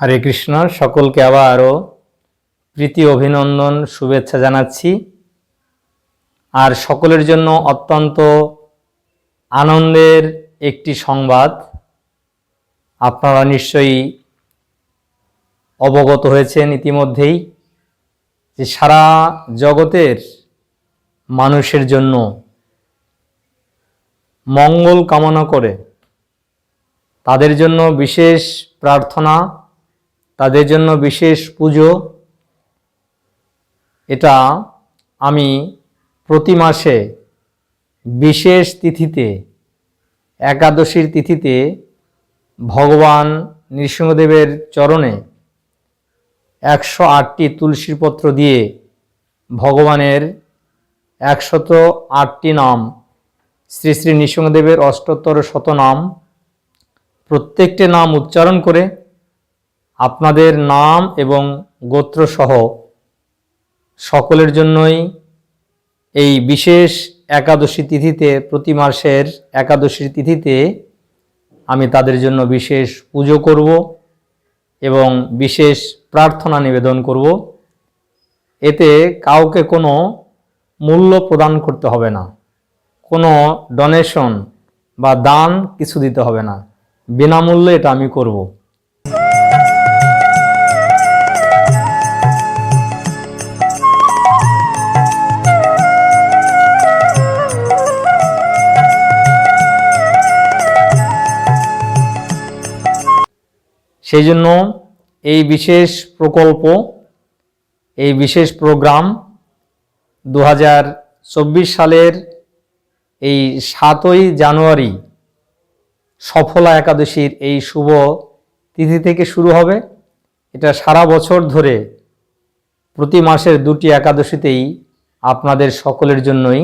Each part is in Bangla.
হরে কৃষ্ণ, সকলকে আবারও প্রীতি, অভিনন্দন, শুভেচ্ছা জানাচ্ছি। আর সকলের জন্য অত্যন্ত আনন্দের একটি সংবাদ। আপনারা নিশ্চয়ই অবগত হয়েছেন ইতিমধ্যেই যে সারা জগতের মানুষের জন্য মঙ্গল কামনা করে তাদের জন্য বিশেষ প্রার্থনা তাদের জন্য বিশেষ পুজো। এটা আমি প্রতি মাসে বিশেষ তিথিতে, একাদশীর তিথিতে ভগবান নৃসিংহদেবের চরণে একশো আটটি তুলসীর পত্র দিয়ে ভগবানের একশত আটটি নাম, শ্রী শ্রী নৃসিংহদেবের অষ্টোত্তর শতনাম প্রত্যেকটি নাম উচ্চারণ করে আপনাদের নাম এবং গোত্রসহ সকলের জন্যই এই বিশেষ একাদশী তিথিতে প্রতি মাসের একাদশীর তিথিতে আমি তাদের জন্য বিশেষ পুজো করব এবং বিশেষ প্রার্থনা নিবেদন করব। এতে কাউকে কোনো মূল্য প্রদান করতে হবে না। কোনো ডোনেশন বা দান কিছু দিতে হবে না। বিনামূল্যে এটা আমি করব। সেই জন্য এই বিশেষ প্রকল্প, এই বিশেষ প্রোগ্রাম দু হাজার চব্বিশ সালের এই সাতই জানুয়ারি সফলা একাদশীর এই শুভ তিথি থেকে শুরু হবে। এটা সারা বছর ধরে প্রতি মাসের দুটি একাদশীতেই আপনাদের সকলের জন্যই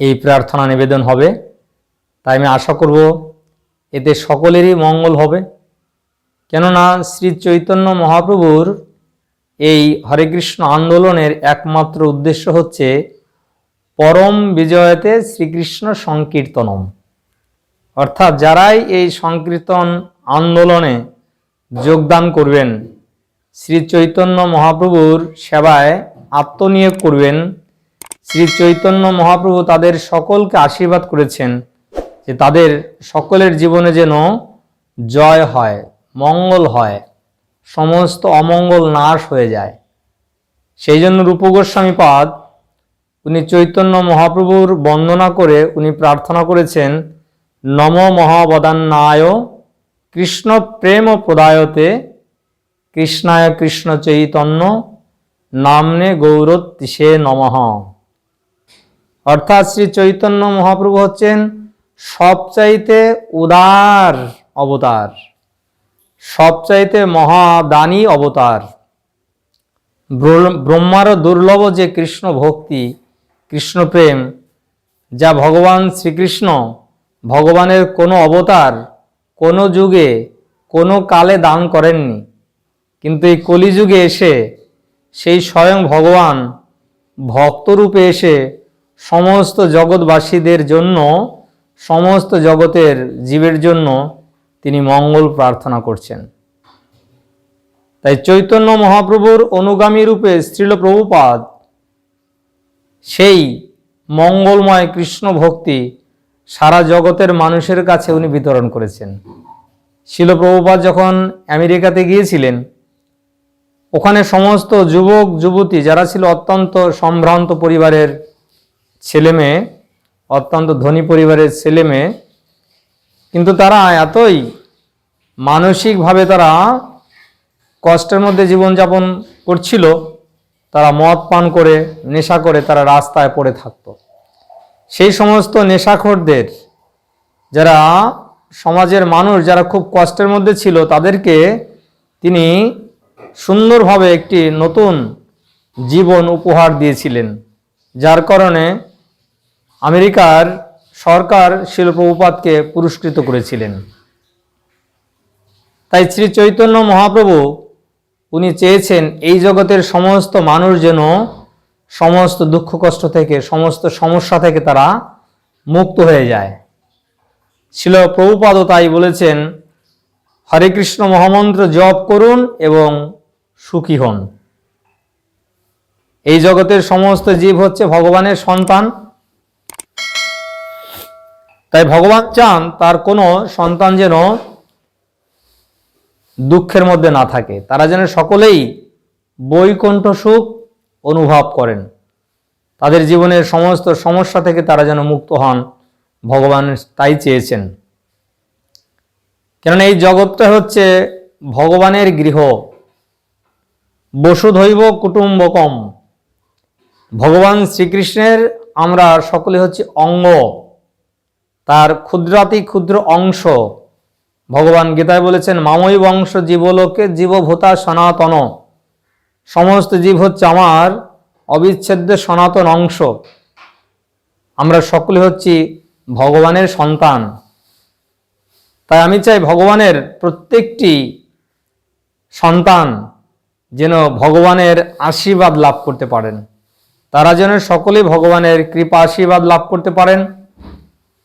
এই প্রার্থনা নিবেদন হবে। তাই আমি আশা করব এতে সকলেরই মঙ্গল হবে। কেননা শ্রী চৈতন্য মহাপ্রভুর এই হরে কৃষ্ণ আন্দোলনের একমাত্র উদ্দেশ্য হচ্ছে পরম বিজয়তে শ্রীকৃষ্ণ সংকীর্তনম। অর্থাৎ যারাই এই সংকীর্তন আন্দোলনে যোগদান করবেন, শ্রী চৈতন্য মহাপ্রভুর সেবায় আত্মনিয়োগ করবেন, শ্রী চৈতন্য মহাপ্রভু তাদের সকলকে আশীর্বাদ করেছেন যে তাদের সকলের জীবনে যেন জয় হয়। মঙ্গল হয়। সমস্ত অমঙ্গল নাশ হয়ে যায়। সেই জন্য রূপ গোস্বামী পাদ, উনি চৈতন্য মহাপ্রভুর বন্দনা করে উনি প্রার্থনা করেছেন, নম মহাবদান্নায় কৃষ্ণ প্রেম প্রদায়তে, কৃষ্ণায় কৃষ্ণ চৈতন্য, নামনে গৌরত্তিষে নমঃ। অর্থাৎ শ্রী চৈতন্য মহাপ্রভু হচ্ছেন সবচাইতে উদার অবতার। সবচাইতে মহাদানী অবতার। ব্র- ব্রহ্মারও দুর্লভ যে কৃষ্ণ ভক্তি, কৃষ্ণ প্রেম, যা ভগবান শ্রীকৃষ্ণ, ভগবানের কোনো অবতার, কোনো যুগে, কোনো কালে দান করেননি। কিন্তু এই কলিযুগে এসে, সেই স্বয়ং ভগবান ভক্তরূপে এসে সমস্ত জগৎবাসীদের জন্য, সমস্ত জগতের জীবের জন্য তিনি মঙ্গল প্রার্থনা করছেন। তাই চৈতন্য মহাপ্রভুর অনুগামী রূপে শ্রীল প্রভুপাদ সেই মঙ্গলময় কৃষ্ণ ভক্তি সারা জগতের মানুষের কাছে উনি বিতরণ করেছেন। শিল প্রভুপাদ যখন আমেরিকাতে গিয়েছিলেন, ওখানে সমস্ত যুবক, যুবতী যারা ছিল অত্যন্ত সম্ভ্রান্ত পরিবারের ছেলেমেয়ে, অত্যন্ত ধনী পরিবারের ছেলেমেয়ে কিন্তু তারা এতই মানসিকভাবে তারা কষ্টের মধ্যে জীবনযাপন করছিল, তারা মদ পান করে, নেশা করে তারা রাস্তায় পড়ে থাকতো। সেই সমস্ত নেশাখোরদের যারা সমাজের মানুষ, যারা খুব কষ্টের মধ্যে ছিল, তাদেরকে তিনি সুন্দরভাবে একটি নতুন জীবন উপহার দিয়েছিলেন। যার কারণে আমেরিকার সরকার শিলপ্রভুপাতকে পুরস্কৃত করেছিলেন। তাই শ্রী চৈতন্য মহাপ্রভু, উনি চেয়েছেন এই জগতের সমস্ত মানুষ যেন সমস্ত দুঃখ কষ্ট থেকে, সমস্ত সমস্যা থেকে তারা মুক্ত হয়ে যায়। শিল প্রভুপাদও তাই বলেছেন, হরে কৃষ্ণ মহামন্ত্র জপ করুন এবং সুখী হন। এই জগতের সমস্ত জীব হচ্ছে ভগবানের সন্তান। তাই ভগবান চান তার কোনো সন্তান যেন দুঃখের মধ্যে না থাকে। তারা যেন সকলেই বৈকুণ্ঠ সুখ অনুভব করেন। তাদের জীবনের সমস্ত সমস্যা থেকে তারা যেন মুক্ত হন ভগবান তাই চেয়েছেন। কেননা এই জগৎটা হচ্ছে ভগবানের গৃহ। বসুধৈব কুটুম্বকম। ভগবান শ্রীকৃষ্ণের আমরা সকলে হচ্ছে অঙ্গ। তার ক্ষুদ্রাতি ক্ষুদ্র অংশ। ভগবান গীতায় বলেছেন মামই বংশ জীবলোকে জীবভূতা সনাতন। সমস্ত জীব হচ্ছে আমার অবিচ্ছেদ্য সনাতন অংশ। আমরা সকলে হচ্ছি ভগবানের সন্তান। তাই আমি চাই ভগবানের প্রত্যেকটি সন্তান যেন ভগবানের আশীর্বাদ লাভ করতে পারেন। তারা যেন সকলেই ভগবানের কৃপা আশীর্বাদ লাভ করতে পারেন।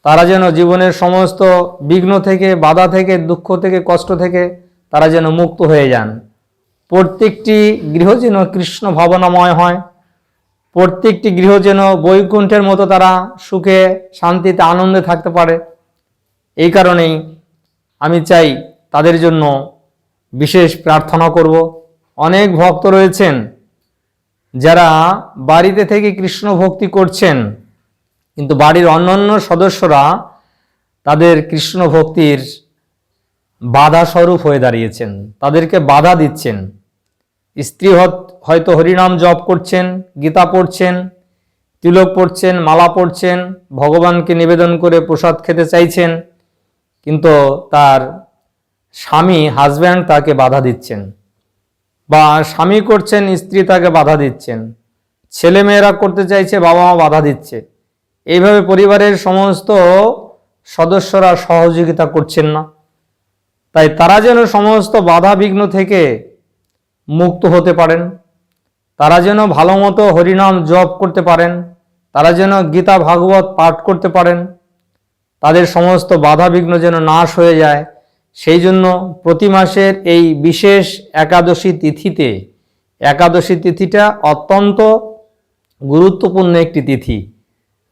তারা যেন জীবনের সমস্ত বিঘ্ন থেকে, বাধা থেকে, দুঃখ থেকে, কষ্ট থেকে তারা যেন মুক্ত হয়ে যান। প্রত্যেকটি গৃহ যেন কৃষ্ণ ভাবনাময় হয়। প্রত্যেকটি গৃহ যেন বৈকুণ্ঠের মতো তারা সুখে, শান্তিতে, আনন্দে থাকতে পারে। এই কারণেই আমি চাই তাদের জন্য বিশেষ প্রার্থনা করব। অনেক ভক্ত রয়েছেন যারা বাড়িতে থেকে কৃষ্ণ ভক্তি করছেন। কিন্তু বাড়ির অন্যান্য সদস্যরা তাদের কৃষ্ণ ভক্তির বাধা স্বরূপ হয়ে দাঁড়িয়েছেন, তাদেরকে বাধা দিচ্ছেন। স্ত্রী হয়তো হরিনাম জপ করছেন, গীতা পড়ছেন, তিলক পড়ছেন, মালা পড়ছেন, ভগবানকে নিবেদন করে প্রসাদ খেতে চাইছেন, কিন্তু তার স্বামী হাজব্যান্ড তাকে বাধা দিচ্ছেন বা স্বামী করছেন, স্ত্রী তাকে বাধা দিচ্ছেন। ছেলে মেয়েরা করতে চাইছে বাবা মা বাধা দিচ্ছে। এইভাবে পরিবারের সমস্ত সদস্যরা সহযোগিতা করছেন না। তাই তারা যেন সমস্ত বাধা বিঘ্ন থেকে মুক্ত হতে পারেন, তারা যেন ভালো মতো হরিনাম জপ করতে পারেন, তারা যেন গীতা ভাগবত পাঠ করতে পারেন, তাদের সমস্ত বাধা বিঘ্ন যেন নাশ হয়ে যায়, সেই জন্য প্রতি মাসের এই বিশেষ একাদশী তিথিতে, একাদশী তিথিটা অত্যন্ত গুরুত্বপূর্ণ একটি তিথি।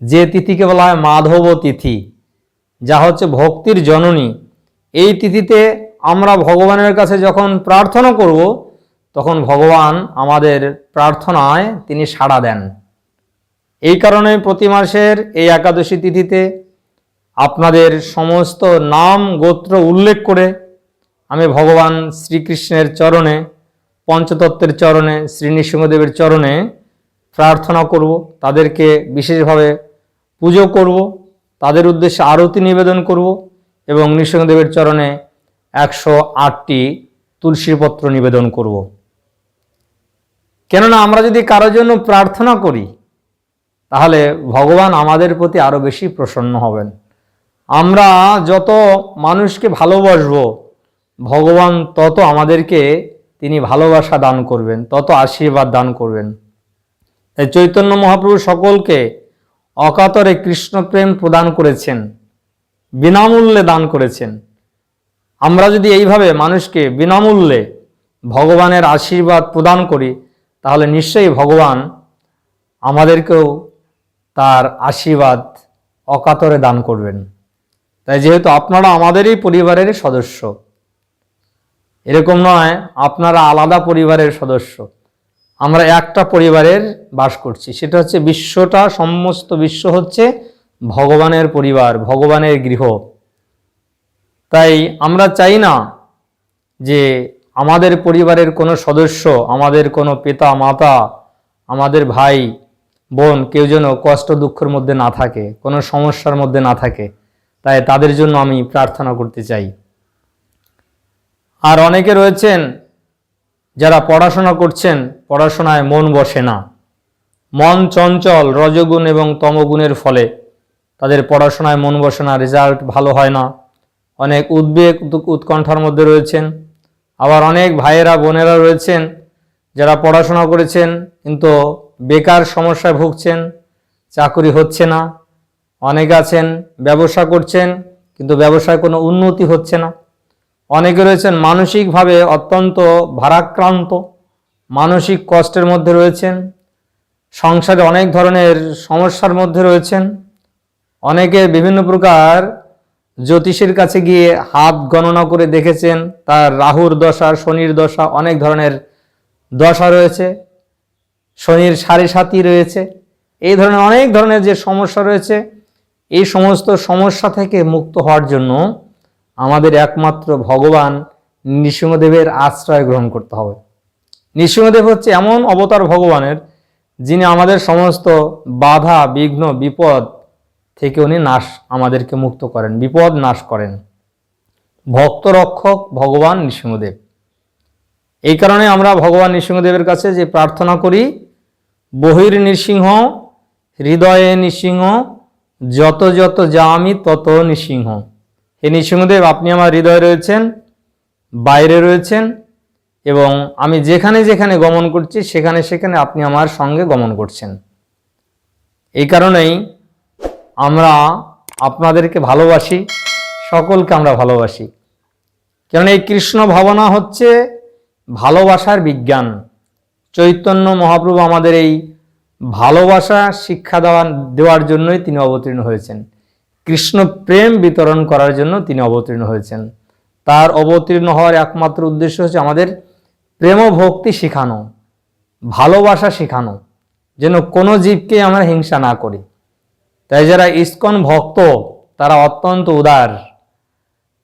যে তিথিকে বলা হয় মাধব তিথি, যা হচ্ছে ভক্তির জননী। এই তিথিতে আমরা ভগবানের কাছে যখন প্রার্থনা করব, তখন ভগবান আমাদের প্রার্থনায় তিনি সাড়া দেন। এই কারণে প্রতি মাসের এই একাদশী তিথিতে আপনাদের সমস্ত নাম, গোত্র উল্লেখ করে আমি ভগবান শ্রীকৃষ্ণের চরণে, পঞ্চতত্ত্বের চরণে, শ্রী নৃসিংহদেবের চরণে প্রার্থনা করব। তাদেরকে বিশেষভাবে পুজো করব, তাদের উদ্দেশ্যে আরতি নিবেদন করব এবং নৃসিংহদেবের চরণে একশো আটটি তুলসীর পত্র নিবেদন করব। কেননা আমরা যদি কারোর জন্য প্রার্থনা করি, তাহলে ভগবান আমাদের প্রতি আরও বেশি প্রসন্ন হবেন। আমরা যত মানুষকে ভালোবাসব, ভগবান তত আমাদেরকে তিনি ভালোবাসা দান করবেন, তত আশীর্বাদ দান করবেন। তাই চৈতন্য মহাপ্রভু সকলকে অকাতরে কৃষ্ণপ্রেম প্রদান করেছেন, বিনামূল্যে দান করেছেন। আমরা যদি এইভাবে মানুষকে বিনামূল্যে ভগবানের আশীর্বাদ প্রদান করি, তাহলে নিশ্চয়ই ভগবান আমাদেরকেও তার আশীর্বাদ অকাতরে দান করবেন। তাই যেহেতু আপনারা আমাদেরই পরিবারের সদস্য, এরকম নয়, আপনারা আলাদা পরিবারের সদস্য। আমরা একটা পরিবারের বাস করছি। সেটা হচ্ছে বিশ্বটা, সমস্ত বিশ্ব হচ্ছে ভগবানের পরিবার, ভগবানের গৃহ। তাই আমরা চাই না যে আমাদের পরিবারের কোনো সদস্য, আমাদের কোনো পিতা, মাতা, আমাদের ভাই, বোন কেউ যেন কষ্ট দুঃখের মধ্যে না থাকে, কোনো সমস্যার মধ্যে না থাকে। তাই তাদের জন্য আমি প্রার্থনা করতে চাই। আর অনেকে রয়েছেন যারা পড়াশোনা করছেন, পড়াশোনায় মন বসে না। মন চঞ্চল, রজগুণ এবং তমগুণের ফলে তাদের পড়াশোনায় মন বসে না, রেজাল্ট ভালো হয় না। অনেক উদ্বেগ উৎকণ্ঠার মধ্যে রয়েছেন। আবার অনেক ভাইয়েরা, বোনেরা রয়েছেন, যারা পড়াশোনা করেছেন, কিন্তু বেকার সমস্যায় ভুগছেন, চাকরি হচ্ছে না। অনেক আছেন, ব্যবসা করছেন, কিন্তু ব্যবসায় কোনো উন্নতি হচ্ছে না। অনেকে রয়েছেন মানসিকভাবে অত্যন্ত ভারাক্রান্ত, মানসিক কষ্টের মধ্যে রয়েছেন, সংসারে অনেক ধরনের সমস্যার মধ্যে রয়েছেন, অনেকে বিভিন্ন প্রকার জ্যোতিষের কাছে গিয়ে হাত গণনা করে দেখেছেন, তার রাহুর দশা, শনির দশা, অনেক ধরনের দশা রয়েছে, শনির সাড়ে সাতই রয়েছে, এই ধরনের অনেক ধরনের যে সমস্যা রয়েছে, এই সমস্ত সমস্যা থেকে মুক্ত হওয়ার জন্য আমাদের একমাত্র ভগবান নৃসিংহদেবের আশ্রয় গ্রহণ করতে হবে। নৃসিংহদেব হচ্ছে এমন অবতার ভগবানের যিনি আমাদের সমস্ত বাধা, বিঘ্ন, বিপদ থেকে উনি নাশ, আমাদেরকে মুক্ত করেন, বিপদ নাশ করেন। ভক্ত রক্ষক ভগবান নৃসিংহদেব। এই কারণে আমরা ভগবান নৃসিংহদেবের কাছে যে প্রার্থনা করি, বহির নৃসিংহ, হৃদয়ে নৃসিংহ, যত যত যা আমি তত নৃসিংহ। হে নৃসিংহদেব আপনি আমার হৃদয়ে রয়েছেন, বাইরে রয়েছেন এবং আমি যেখানে যেখানে গমন করছি, সেখানে সেখানে আপনি আমার সঙ্গে গমন করছেন। এই কারণেই আমরা আপনাদেরকে ভালোবাসি, সকলকে আমরা ভালোবাসি। কারণ এই কৃষ্ণ ভাবনা হচ্ছে ভালোবাসার বিজ্ঞান। চৈতন্য মহাপ্রভু আমাদের এই ভালোবাসা শিক্ষা দেওয়া দেওয়ার জন্যই তিনি অবতীর্ণ হয়েছেন। কৃষ্ণ প্রেম বিতরণ করার জন্য তিনি অবতীর্ণ হয়েছেন। তার অবতীর্ণ হওয়ার একমাত্র উদ্দেশ্য হচ্ছে আমাদের প্রেম ভক্তি শেখানো, ভালোবাসা শেখানো, যেন কোনো জীবকে আমরা হিংসা না করি। তাই যারা ইস্কন ভক্ত, তারা অত্যন্ত উদার।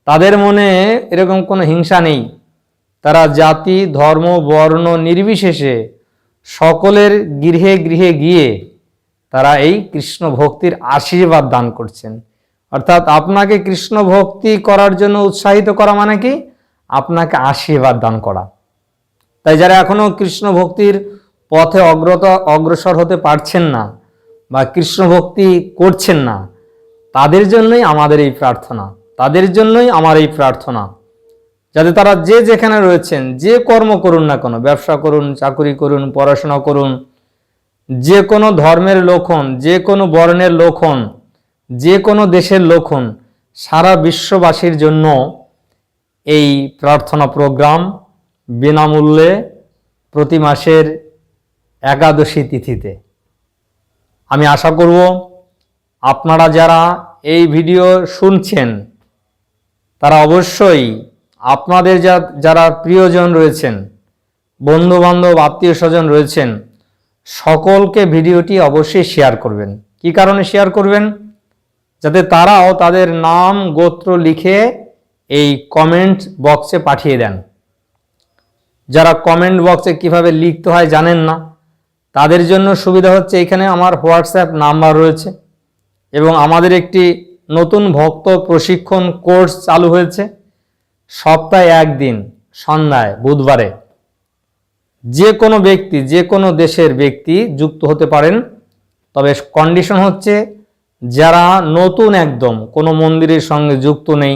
তাদের মনে এরকম কোনো হিংসা নেই। তারা জাতি, ধর্ম, বর্ণ নির্বিশেষে সকলের গৃহে গৃহে গিয়ে তারা এই কৃষ্ণ ভক্তির আশীর্বাদ দান করছেন। অর্থাৎ আপনাকে কৃষ্ণ ভক্তি করার জন্য উৎসাহিত করা মানে কি? আপনাকে আশীর্বাদ দান করা। তাই যারা এখনও কৃষ্ণ ভক্তির পথে অগ্রত, অগ্রসর হতে পারছেন না বা কৃষ্ণ ভক্তি করছেন না, তাদের জন্যই আমাদের এই প্রার্থনা। তাদের জন্যই আমার এই প্রার্থনা। যাতে তারা যে যেখানে রয়েছেন, যে কর্ম করুন না কোনো, ব্যবসা করুন, চাকরি করুন, পড়াশোনা করুন, যে কোনো ধর্মের লোক যে কোনো বর্ণের লোক যে কোনো দেশের লোক হন, সারা বিশ্ববাসীর জন্য এই প্রার্থনা প্রোগ্রাম বিনামূল্যে প্রতি মাসের একাদশী তিথিতে। আমি আশা করব আপনারা যারা এই ভিডিও শুনছেন, তারা অবশ্যই আপনাদের যা, যারা প্রিয়জন রয়েছেন বন্ধু বান্ধব আত্মীয় স্বজন রয়েছেন, সকলকে ভিডিওটি অবশ্যই শেয়ার করবেন। কি কারণে শেয়ার করবেন? যাতে তারাও তাদের নাম, গোত্র লিখে এই কমেন্ট বক্সে পাঠিয়ে দেন। যারা কমেন্ট বক্সে কীভাবে লিখতে হয় জানেন না। তাদের জন্য সুবিধা হচ্ছে এখানে আমার হোয়াটসঅ্যাপ নাম্বার রয়েছে এবং আমাদের একটি নতুন ভক্ত প্রশিক্ষণ কোর্স চালু হয়েছে সপ্তাহে একদিন, সন্ধ্যায়, বুধবারে। যে কোনো ব্যক্তি, যে কোনো দেশের ব্যক্তি যুক্ত হতে পারেন। তবে কন্ডিশন হচ্ছে যারা নতুন একদম, কোনো মন্দিরের সঙ্গে যুক্ত নেই,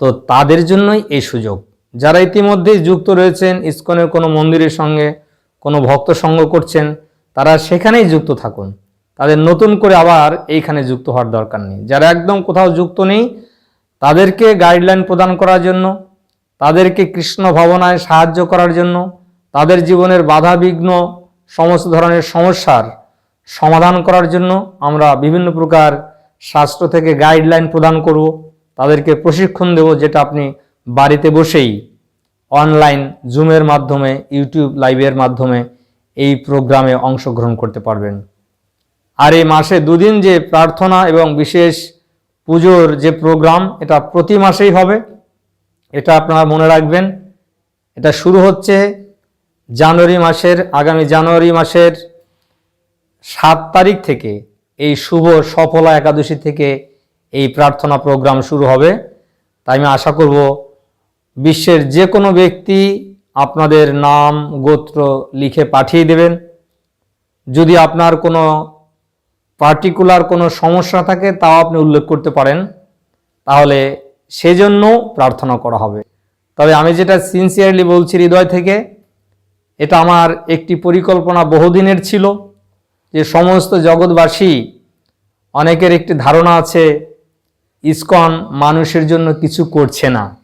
তো তাদের জন্যই এই সুযোগ। যারা ইতিমধ্যেই যুক্ত রয়েছেন, ইস্কনের কোনো মন্দিরের সঙ্গে কোনো ভক্ত সঙ্গ করছেন, তারা সেখানেই যুক্ত থাকুন। তাদের নতুন করে আবার এইখানে যুক্ত হওয়ার দরকার নেই। যারা একদম কোথাও যুক্ত নেই, তাদেরকে গাইডলাইন প্রদান করার জন্য, তাদেরকে কৃষ্ণ ভাবনায় সাহায্য করার জন্য, তাদের জীবনের বাধা বিঘ্ন সমস্ত ধরনের সমস্যার সমাধান করার জন্য আমরা বিভিন্ন প্রকার স্বাস্থ্য থেকে গাইডলাইন প্রদান করব। তাদেরকে প্রশিক্ষণ দেব যেটা আপনি বাড়িতে বসেই অনলাইন জুমের মাধ্যমে ইউটিউব লাইভের মাধ্যমে এই প্রোগ্রামে অংশগ্রহণ করতে পারবেন। আর এই মাসে দুদিন যে প্রার্থনা এবং বিশেষ পুজোর যে প্রোগ্রাম এটা প্রতি মাসেই হবে। এটা আপনারা মনে রাখবেন। এটা শুরু হচ্ছে জানুয়ারি মাসের, আগামী জানুয়ারি মাসের সাত তারিখ থেকে এই শুভ সফলা একাদশী থেকে এই প্রার্থনা প্রোগ্রাম শুরু হবে। তাই আমি আশা করব বিশ্বের যে কোনো ব্যক্তি আপনাদের নাম, গোত্র লিখে পাঠিয়ে দেবেন। যদি আপনার কোনো পার্টিকুলার কোনো সমস্যা থাকে, তাও আপনি উল্লেখ করতে পারেন। তাহলে সেজন্য প্রার্থনা করা হবে। তবে আমি যেটা সিনসিয়ারলি বলছি হৃদয় থেকে, এটা আমার একটি পরিকল্পনা বহুদিনের ছিল। যে সমস্ত জগৎবাসী, অনেকের একটি ধারণা আছে, ইসকন মানুষের জন্য কিছু করছে না।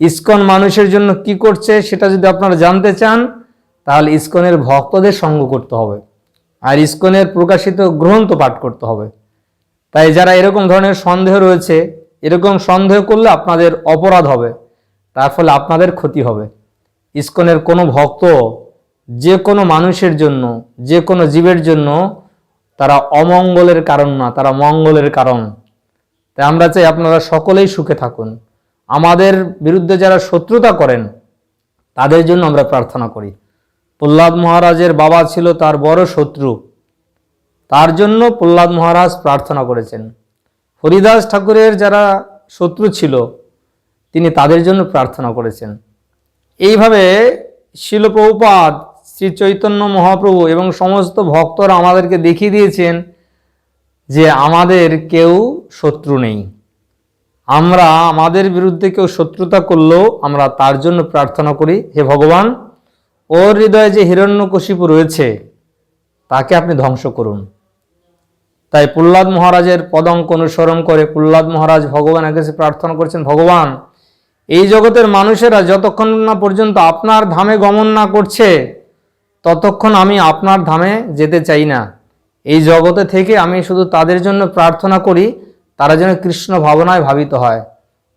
ইসকন মানুষের জন্য কি করছে সেটা যদি আপনারা জানতে চান, তাহলে ইসকনের ভক্তদের সঙ্গ করতে হবে। আর ইসকনের প্রকাশিত গ্রন্থ পাঠ করতে হবে। তাই যারা এরকম ধরনের সন্দেহ রয়েছে, এরকম সন্দেহ করলে আপনাদের অপরাধ হবে, তার ফলে আপনাদের ক্ষতি হবে। ইসকনের কোনো ভক্ত যে কোনো মানুষের জন্য, যে কোনো জীবের জন্য তারা অমঙ্গলের কারণ না, তারা মঙ্গলের কারণ। তাই আমরা চাই আপনারা সকলেই সুখে থাকুন। আমাদের বিরুদ্ধে যারা শত্রুতা করেন, তাদের জন্য আমরা প্রার্থনা করি। প্রহ্লাদ মহারাজের বাবা ছিল তার বড় শত্রু। তার জন্য প্রহ্লাদ মহারাজ প্রার্থনা করেছেন। হরিদাস ঠাকুরের যারা শত্রু ছিল, তিনি তাদের জন্য প্রার্থনা করেছেন। এইভাবে শিলপ্রভুপাদ শ্রী চৈতন্য মহাপ্রভু এবং সমস্ত ভক্তরা আমাদেরকে দেখিয়ে দিয়েছেন যে আমাদের কেউ শত্রু নেই। আমরা আমাদের বিরুদ্ধে কেউ শত্রুতা করলেও আমরা তার জন্য প্রার্থনা করি, হে ভগবান, ওর হৃদয়ে যে হিরণ্যকশিপু রয়েছে, তাকে আপনি ধ্বংস করুন। তাই প্রহ্লাদ মহারাজের পদঙ্ক অনুসরণ করে প্রহ্লাদ মহারাজ ভগবানের কাছে প্রার্থনা করছেন, ভগবান, এই জগতের মানুষেরা যতক্ষণ না পর্যন্ত আপনার ধামে গমন না করছে ততক্ষণ আমি আপনার ধামে যেতে চাই না। এই জগতে থেকে আমি শুধু তাদের জন্য প্রার্থনা করি, তারা যেন কৃষ্ণ ভাবনায় ভাবিত হয়।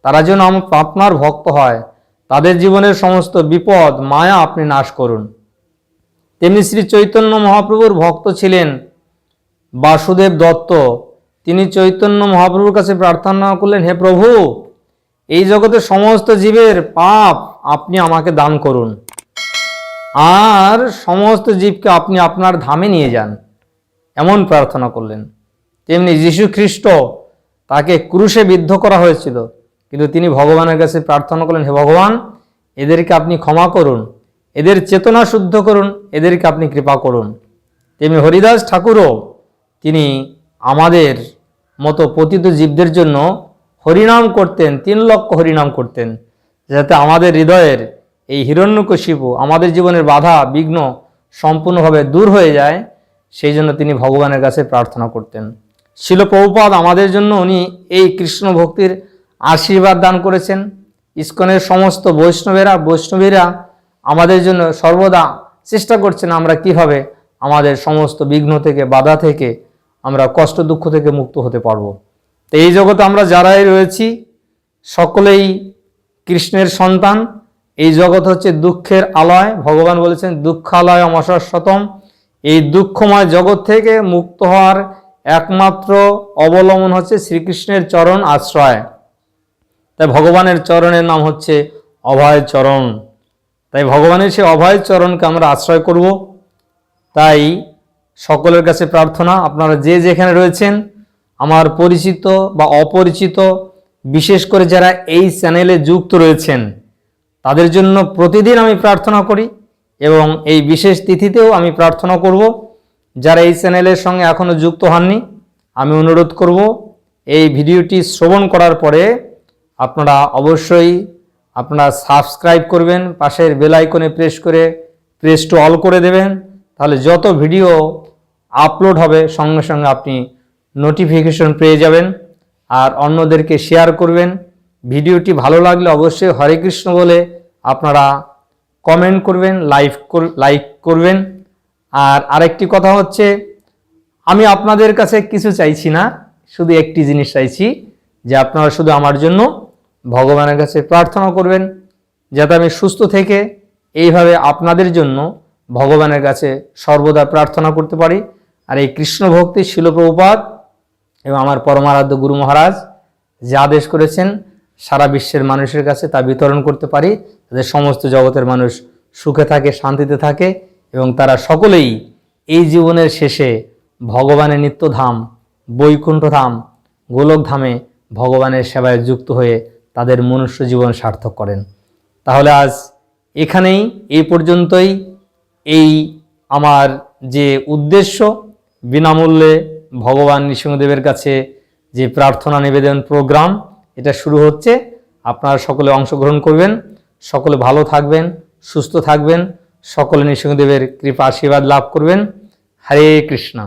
তারা যেন আপনার ভক্ত হয়। তাদের জীবনের সমস্ত বিপদ, মায়া আপনি নাশ করুন। তেমনি শ্রী চৈতন্য মহাপ্রভুর ভক্ত ছিলেন বাসুদেব দত্ত। তিনি চৈতন্য মহাপ্রভুর কাছে প্রার্থনা করলেন, হে প্রভু, এই জগতের সমস্ত জীবের পাপ আপনি আমাকে দান করুন। আর সমস্ত জীবকে আপনি আপনার ধামে নিয়ে যান। এমন প্রার্থনা করলেন। তেমনি যীশু খ্রিস্ট তাকে ক্রুশে বিদ্ধ করা হয়েছিল, কিন্তু তিনি ভগবানের কাছে প্রার্থনা করলেন, হে ভগবান, এদেরকে আপনি ক্ষমা করুন, এদের চেতনা শুদ্ধ করুন, এদেরকে আপনি কৃপা করুন। তেমনি হরিদাস ঠাকুরও তিনি আমাদের মতো পতিত জীবদের জন্য হরিনাম করতেন, তিন লক্ষ হরিনাম করতেন, যাতে আমাদের হৃদয়ের এই হিরণ্যকশিপু আমাদের জীবনের বাধা, বিঘ্ন সম্পূর্ণভাবে দূর হয়ে যায়, সেই জন্য তিনি ভগবানের কাছে প্রার্থনা করতেন। শিল প্রভুপাদ আমাদের জন্য উনি এই কৃষ্ণ ভক্তির আশীর্বাদ দান করেছেন। ইস্কনের সমস্ত বৈষ্ণবেরা, বৈষ্ণবীরা আমাদের জন্য সর্বদা চেষ্টা করছেন আমরা কীভাবে আমাদের সমস্ত বিঘ্ন থেকে, বাধা থেকে আমরা কষ্ট, দুঃখ থেকে মুক্ত হতে পারব। তো এই জগতে আমরা যারাই রয়েছি, সকলেই কৃষ্ণের সন্তান। এই জগৎ হচ্ছে দুঃখের আলয়। ভগবান বলেছেন, দুঃখালয় অমশতম এই দুঃখময় জগৎ থেকে মুক্ত হওয়ার একমাত্র অবলম্বন হচ্ছে শ্রীকৃষ্ণের চরণ আশ্রয়। তাই ভগবানের চরণের নাম হচ্ছে অভয় চরণ। তাই ভগবানের সেই অভয় চরণকে আমরা আশ্রয় করব। তাই সকলের কাছে প্রার্থনা, আপনারা যে যেখানে রয়েছেন, আমার পরিচিত বা অপরিচিত, বিশেষ করে যারা এই চ্যানেলে যুক্ত রয়েছেন তাদের জন্য প্রতিদিন আমি প্রার্থনা করি এবং এই বিশেষ তিথিতেও আমি প্রার্থনা করব। যারা এই চ্যানেলের সঙ্গে এখনও যুক্ত হননি, আমি অনুরোধ করব এই ভিডিওটি শ্রবণ করার পরে আপনারা অবশ্যই আপনারা সাবস্ক্রাইব করবেন, পাশের বেল আইকনে প্রেস করে প্রেস টু অল করে দেবেন। তাহলে যত ভিডিও আপলোড হবে, সঙ্গে সঙ্গে আপনি নোটিফিকেশন পেয়ে যাবেন। আর অন্যদেরকে শেয়ার করবেন। ভিডিওটি ভালো লাগলে অবশ্যই হরে কৃষ্ণ বলে আপনারা কমেন্ট করবেন লাইভ লাইক করবেন। আর আরেকটি কথা হচ্ছে, আমি আপনাদের কাছে কিছু চাইছি না, শুধু একটি জিনিস চাইছি, যে আপনারা শুধু আমার জন্য ভগবানের কাছে প্রার্থনা করবেন, যাতে আমি সুস্থ থেকে এইভাবে আপনাদের জন্য ভগবানের কাছে সর্বদা প্রার্থনা করতে পারি। আর এই কৃষ্ণ ভক্তি শিলপ্রভুপাত এবং আমার পরমারাধ্য গুরু মহারাজ যে আদেশ করেছেন সারা বিশ্বের মানুষের কাছে তা বিতরণ করতে পারি। যাতে সমস্ত জগতের মানুষ সুখে থাকে, শান্তিতে থাকে এবং তারা সকলেই এই জীবনের শেষে ভগবানের নিত্যধাম, বৈকুণ্ঠধাম, গোলকধামে ভগবানের সেবায় যুক্ত হয়ে তাদের মনুষ্য জীবন সার্থক করেন। তাহলে আজ এখানেই এই পর্যন্তই। এই আমার যে উদ্দেশ্য, বিনামূল্যে ভগবান নৃসিংহদেবের কাছে যে প্রার্থনা নিবেদন প্রোগ্রাম এটা শুরু হচ্ছে। আপনারা সকলে অংশগ্রহণ করবেন, সকলে ভালো থাকবেন, সুস্থ থাকবেন, সকলে নৃসিংহদেবের কৃপা আশীর্বাদ লাভ করবেন। হরে কৃষ্ণ।